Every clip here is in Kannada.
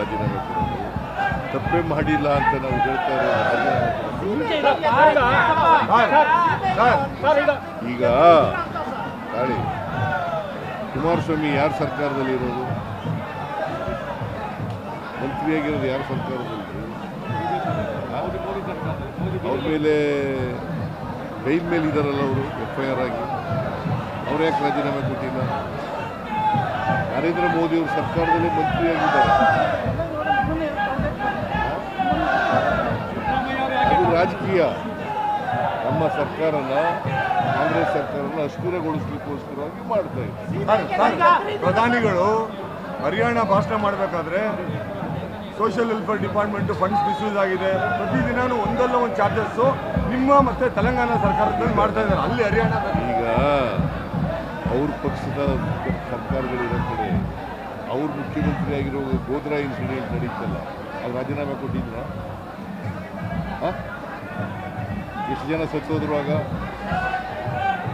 ರಾಜೀನಾಮೆ ಕೊಡೋದು ತಪ್ಪೇ ಮಾಡಿಲ್ಲ ಅಂತ ನಾವು ಹೇಳ್ತಾ ಇರೋದು ಈಗ ತಾಳಿ ಕುಮಾರಸ್ವಾಮಿ ಯಾರ ಸರ್ಕಾರದಲ್ಲಿ ಇರೋದು ಮಂತ್ರಿಯಾಗಿರೋದು ಯಾರ ಸರ್ಕಾರದಲ್ಲಿ ಅವ್ರ ಮೇಲೆ ಬೈಲ್ ಮೇಲೆ ಇದ್ದಾರಲ್ಲ ಅವರು ಎಫ್ ಐ ಆರ್ ಆಗಿ ಅವ್ರು ಯಾಕೆ ರಾಜೀನಾಮೆ ಕೊಟ್ಟಿಲ್ಲ ನರೇಂದ್ರ ಮೋದಿ ಅವರು ಸರ್ಕಾರದಲ್ಲಿ ಮಂತ್ರಿಯಾಗಿದ್ದಾರೆ. ಅದು ರಾಜಕೀಯ. ನಮ್ಮ ಸರ್ಕಾರನ ಕಾಂಗ್ರೆಸ್ ಸರ್ಕಾರನ ಅಸ್ಥಿರಗೊಳಿಸ್ಲಿಕ್ಕೋಸ್ಕರವಾಗಿ ಮಾಡ್ತಾ ಇದ್ದಾರೆ ಪ್ರಧಾನಿಗಳು ಹರಿಯಾಣ ಭಾಷಣ ಮಾಡಬೇಕಾದ್ರೆ social welfare department funds misuse ಆಗಿದೆ ಪ್ರತಿದಿನಾನು ಒಂದಲ್ಲ ಒಂದು ಚಾರ್ಜಸ್ಸು ನಿಮ್ಮ ಮತ್ತೆ ತೆಲಂಗಾಣ ಸರ್ಕಾರದಲ್ಲಿ ಮಾಡ್ತಾ ಇದ್ದಾರೆ. ಅಲ್ಲಿ ಹರಿಯಾಣ ಈಗ ಅವ್ರ ಪಕ್ಷದ ಸರ್ಕಾರಗಳಿರೋ ಕಡೆ ಅವ್ರ ಮುಖ್ಯಮಂತ್ರಿ ಆಗಿರೋ ಗೋದ್ರಾ ಇನ್ಸಿಡೆಂಟ್ ನಡೀತಲ್ಲ, ಅವ್ರು ರಾಜೀನಾಮೆ ಕೊಟ್ಟಿದ್ರ? ಎಷ್ಟು ಜನ ಸತ್ತೋದ್ರು ಆಗ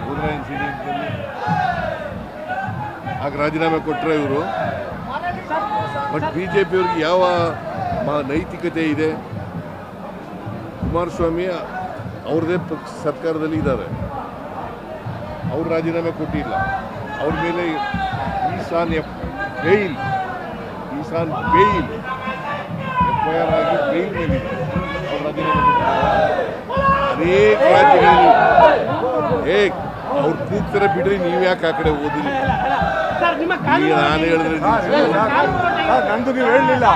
ಗೋದ್ರಾ ಇನ್ಸಿಡೆಂಟ್ನಲ್ಲಿ ಆಗ ರಾಜೀನಾಮೆ ಕೊಟ್ಟರೆ ಇವರು? ಬಟ್ ಬಿ ಜೆ ಪಿಯವ್ರಿಗೆ ಯಾವ ನೈತಿಕತೆ ಇದೆ? ಕುಮಾರಸ್ವಾಮಿ ಅವ್ರದೇ ಪಕ್ಷ ಸರ್ಕಾರದಲ್ಲಿ ಇದ್ದಾರೆ. ಅವ್ರು ರಾಜೀನಾಮೆ ಕೊಟ್ಟಿಲ್ಲ. ಅವ್ರ ಮೇಲೆ is on F bail is on bail F I R ಆಗಿ ಬೇಲ್ ಮೇಲೆ ಅವ್ರು ರಾಜೀನಾಮೆ ಅನೇಕ ರಾಜ್ಯಗಳಲ್ಲಿ ಏ ಅವ್ರು ಕೂಗ್ತಾರೆ ಬಿಡ್ರಿ ನೀವು ಯಾಕೆ ಆ ಕಡೆ ಓದಿಲ್ಲ? ನಾನು ಹೇಳಿದ್ರೆ ನಂದು ನೀವು ಹೇಳಲಿಲ್ಲ.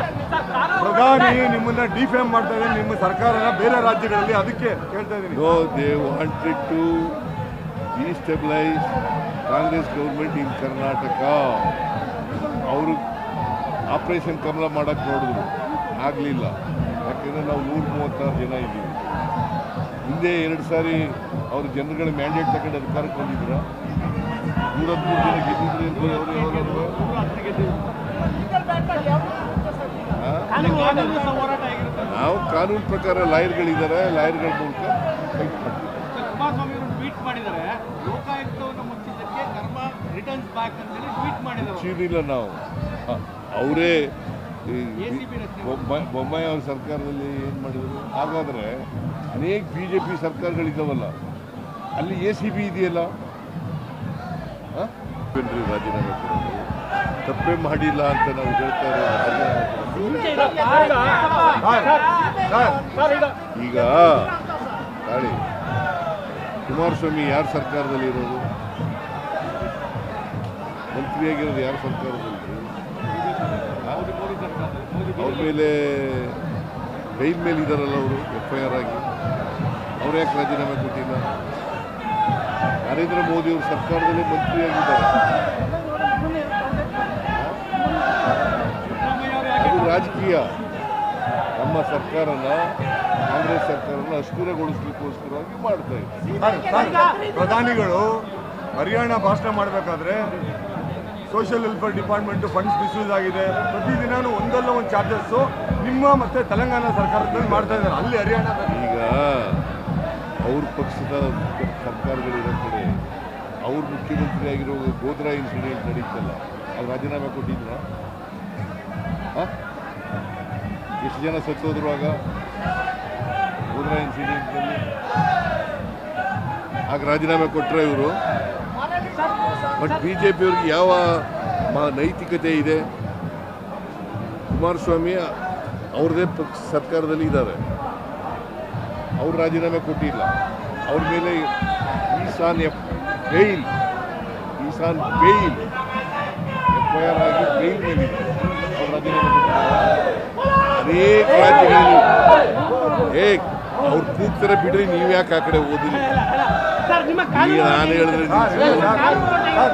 ಪ್ರಧಾನಿ ನಿಮ್ಮನ್ನ ಡಿಫೇಮ್ ಮಾಡ್ತಾ ಇದ್ದಾರೆ ನಿಮ್ಮ ಸರ್ಕಾರನ ಬೇರೆ ರಾಜ್ಯಗಳಲ್ಲಿ ಅದಕ್ಕೆ ಕೇಳ್ತಾ ಇದ್ದೀನಿ. Destabilize Congress government in Karnataka. ಅವರು ಆಪರೇಷನ್ ಕಮಲ ಮಾಡೋಕ್ಕೆ ನೋಡಿದ್ರು. ಆಗಲಿಲ್ಲ. ಯಾಕೆಂದರೆ ನಾವು ನೂರ ಮೂವತ್ತಾರು ಜನ ಇದ್ದೀವಿ. ಹಿಂದೆ ಎರಡು ಸಾರಿ ಅವರು ಜನಗಳ ಮ್ಯಾಂಡೇಟ್ ತಗೊಂಡು ಅಧಿಕಾರಕ್ಕೆ ಬಂದಿದ್ರು. ನೂರ ಹದಿಮೂರು ಜನ ಗೆದ್ದಿದ್ರು ಅವರು? ನಾವು ಕಾನೂನು ಪ್ರಕಾರ ಲಾಯರ್ಗಳಿದ್ದಾರೆ. ಲಾಯರ್ಗಳ ಮೂಲಕ ಮಾಡಿದ್ದಾರೆ ಲೋಕಾಯುಕ್ತವನ್ನು ಮುಚ್ಚಿದ್ದಕ್ಕೆ ಕರ್ಮ ರಿಟರ್ನ್ಸ್ ಬ್ಯಾಕ್ ಅಂತ ಹೇಳಿ ಟ್ವೀಟ್ ಮಾಡಿದ್ದಾರೆ ಚೀರಿಲ್ಲ ನಾವು ಅವರೇ ಬೊಮ್ಮಾಯಿ ಅವ್ರ ಸರ್ಕಾರದಲ್ಲಿ ಏನು ಮಾಡಿದರು ಹಾಗಾದರೆ ಅನೇಕ ಬಿ ಜೆ ಪಿ ಸರ್ಕಾರಗಳಿದ್ದಾವಲ್ಲ ಅಲ್ಲಿ ಎ ಸಿ ಬಿ ಇದೆಯಲ್ಲ ರಾಜೀನಾಮೆ ಕೊಡೋದು ತಪ್ಪೇ ಮಾಡಿಲ್ಲ ಅಂತ ನಾವು ಹೇಳ್ತಾ ಇರೋದು ಈಗ ತಾಳಿ ಕುಮಾರಸ್ವಾಮಿ ಯಾರ ಸರ್ಕಾರದಲ್ಲಿ ಇರೋದು? ಮಂತ್ರಿಯಾಗಿರೋದು ಯಾರ ಸರ್ಕಾರದಲ್ಲಿ? ಅವ್ರ ಮೇಲೆ, ಬೈಲ್ ಮೇಲೆ ಇದ್ದಾರಲ್ಲ ಅವರು ಎಫ್ ಐ ಆರ್ ಆಗಿ. ಅವ್ರು ಯಾಕೆ ರಾಜೀನಾಮೆ ಕೊಟ್ಟಿಲ್ಲ? ನರೇಂದ್ರ ಮೋದಿ ಅವರು ಸರ್ಕಾರದಲ್ಲಿ ಮಂತ್ರಿಯಾಗಿದ್ದಾರೆ ಅದು ರಾಜಕೀಯ. ನಮ್ಮ ಸರ್ಕಾರನ ಕಾಂಗ್ರೆಸ್ ಸರ್ಕಾರವನ್ನು ಅಸ್ಥಿರಗೊಳಿಸ್ಲಿಕ್ಕೋಸ್ಕರವಾಗಿ ಮಾಡ್ತಾ ಇದೆ ಸರ್, ಸರ್, ಪ್ರಧಾನಿಗಳು ಹರಿಯಾಣ ಭಾಷಣ ಮಾಡಬೇಕಾದ್ರೆ social welfare department funds misuse ಆಗಿದೆ. ಪ್ರತಿದಿನಾನು ಒಂದಲ್ಲ ಒಂದು ಚಾರ್ಜಸ್ಸು ನಿಮ್ಮ ಮತ್ತೆ ತೆಲಂಗಾಣ ಸರ್ಕಾರದಲ್ಲಿ ಮಾಡ್ತಾ ಇದ್ದಾರೆ. ಅಲ್ಲಿ ಹರಿಯಾಣ ಈಗ ಅವ್ರ ಪಕ್ಷದ ಸರ್ಕಾರಗಳಿರೋ ಕಡೆ ಅವ್ರ ಮುಖ್ಯಮಂತ್ರಿ ಆಗಿರೋ ಗೋದ್ರಾ ಇನ್ಸಿಡೆಂಟ್ ನಡೀತಲ್ಲ ಅವ್ರು ರಾಜೀನಾಮೆ ಕೊಟ್ಟಿದ್ರ? ಎಷ್ಟು ಜನ ಸತ್ತೋದ್ರು ಗೋದ್ರಾ ಇನ್ಸಿಡೆಂಟ್ನಲ್ಲಿ ಆಗ ರಾಜೀನಾಮೆ ಕೊಟ್ಟರೆ ಇವರು. ಬಟ್ ಬಿ ಜೆ ಪಿಯವ್ರಿಗೆ ಯಾವ ನೈತಿಕತೆ ಇದೆ? ಕುಮಾರಸ್ವಾಮಿ, ಅವ್ರದೇ ಪಕ್ಷ ಸರ್ಕಾರದಲ್ಲಿ ಇದ್ದಾರೆ. ಅವ್ರು ರಾಜೀನಾಮೆ ಕೊಟ್ಟಿಲ್ಲ. ಅವ್ರ ಮೇಲೆ is on F bail is on bail F I R ಆಗಿ ಬೇಲ್ ಮೇಲಿದೆ. ಅವ್ರು ರಾಜೀನಾಮೆ ಕೊಟ್ಟಿಲ್ಲ. ಅನೇಕ ರಾಜ್ಯಗಳಲ್ಲಿ. ಏ ಅವ್ರು ಕೂಗ್ತಾರೆ ಬಿಡ್ರಿ ನೀವು ಯಾಕೆ ಆ ಕಡೆ ಓದಿಲ್ಲ ಈಗ ನಾನು ಹೇಳಿದ್ರೆ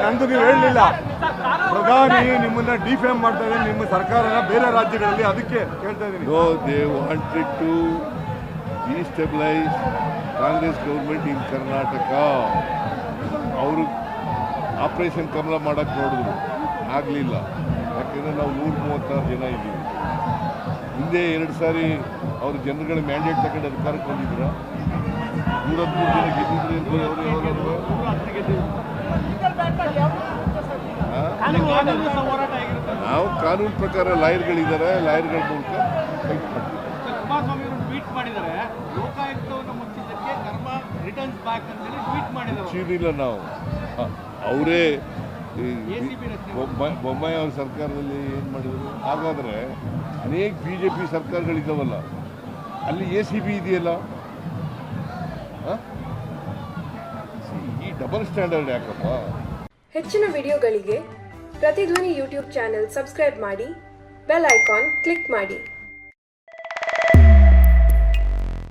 ನಂದು ನೀವು ಹೇಳಲಿಲ್ಲ. ಪ್ರಧಾನಿ ನಿಮ್ಮನ್ನ ಡಿಫೇಮ್ ಮಾಡ್ತಾ ಇದ್ದಾರೆ ನಿಮ್ಮ ಸರ್ಕಾರನ ಬೇರೆ ರಾಜ್ಯಗಳಲ್ಲಿ ಅದಕ್ಕೆ ಕೇಳ್ತಾ ಇದ್ದೀನಿ. No they to destabilize Congress government in Karnataka ಅವರು ಆಪರೇಷನ್ ಕಮಲ ಮಾಡಕ್ಕೆ ನೋಡಿದ್ರು. ಆಗಲಿಲ್ಲ. ಯಾಕೆಂದ್ರೆ ನಾವು ನೂರ ಮೂವತ್ತಾರು ಜನ ಇದ್ದೀವಿ. ಹಿಂದೆ ಎರಡು ಸಾರಿ ಅವರು ಜನಗಳ ಮ್ಯಾಂಡೇಟ್ ತಗೊಂಡು ಅಧಿಕಾರಕ್ಕೆ ಬಂದಿದ್ದರು ನೂರ ಹದಿಮೂರು ಜನ ಗೆದ್ದಿದ್ರು ಅಂತ ಅವರು ನಾವು ಕಾನೂನು ಪ್ರಕಾರ ಲಾಯರ್ಗಳಿದ್ದಾರೆ ಲಾಯರ್ಗಳ ಮೂಲಕ ಚೀನಿಲ್ಲ ನಾವು. ಅವರೇ ಬೊಮ್ಮಾಯಿ ಅವ್ರ ಸರ್ಕಾರದಲ್ಲಿ ಏನು ಮಾಡಿದ್ರು? ಹಾಗಾದರೆ ಅನೇಕ ಬಿ ಜೆ ಪಿ ಸರ್ಕಾರಗಳಿದ್ದಾವಲ್ಲ, ಅಲ್ಲಿ ಎ ಸಿ ಬಿ ಇದೆಯಲ್ಲ? ಡಬಲ್ ಸ್ಟ್ಯಾಂಡರ್ಡ್ ಯಾಕಪ್ಪ? ಹೆಚ್ಚಿನ ವಿಡಿಯೋಗಳಿಗೆ ಪ್ರತಿಧ್ವನಿ ಯೂಟ್ಯೂಬ್ ಚಾನೆಲ್ ಸಬ್ಸ್ಕ್ರೈಬ್ ಮಾಡಿ, ಬೆಲ್ ಐಕಾನ್ ಕ್ಲಿಕ್ ಮಾಡಿ.